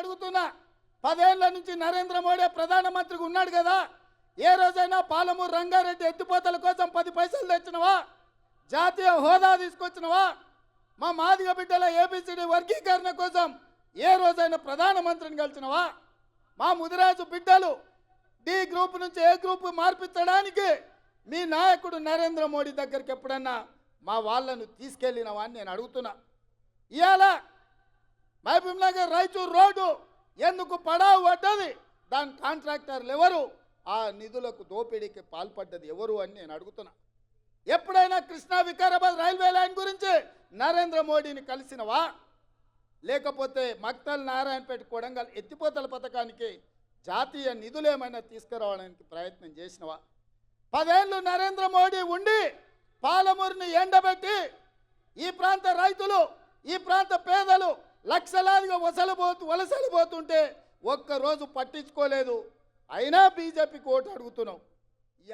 అడుగుతున్నా. పదేళ్ళ నుంచి నరేంద్ర మోడీ ప్రధానమంత్రిగా ఉన్నాడు కదా. ఏ రోజైనా పాలమూరు రంగారెడ్డి ఎత్తిపోతల కోసం పది పైసలు తెచ్చినవా? జాతీయ హోదా తీసుకొచ్చినవా? మా మాదిగ బిడ్డల ఏబిసిడి వర్గీకరణ కోసం ఏ రోజైనా ప్రధానమంత్రిని కలిసినవా? మా ముదిరాజు బిడ్డలు డి గ్రూప్ నుంచి ఏ గ్రూప్ మార్పించడానికి మీ నాయకుడు నరేంద్ర మోడీ దగ్గరికి ఎప్పుడన్నా మా వాళ్ళను తీసుకెళ్ళినవా అని నేను అడుగుతున్నా. ఇవాళ మహబూబ్ నగర్ రోడ్డు ఎందుకు పడావు పడ్డది దాని కాంట్రాక్టర్లు ఎవరు? ఆ నిధులకు దోపిడీకి పాల్పడ్డది ఎవరు అని నేను అడుగుతున్నా. ఎప్పుడైనా కృష్ణా వికారాబాద్ రైల్వే లైన్ గురించి నరేంద్ర మోడీని కలిసినవా? లేకపోతే మక్తల్ నారాయణపేట కొడంగల్ ఎత్తిపోతల పథకానికి జాతీయ నిధులు ఏమైనా తీసుకురావడానికి ప్రయత్నం చేసినవా? పదేళ్ళు నరేంద్ర మోడీ ఉండి పాలమూరుని ఎండబెట్టి ఈ ప్రాంత రైతులు ఈ ప్రాంత పేదలు లక్షలాదిగా వసలిపోతూ వలసలిపోతుంటే ఒక్కరోజు పట్టించుకోలేదు. అయినా బీజేపీకి ఓటు అడుగుతున్నావు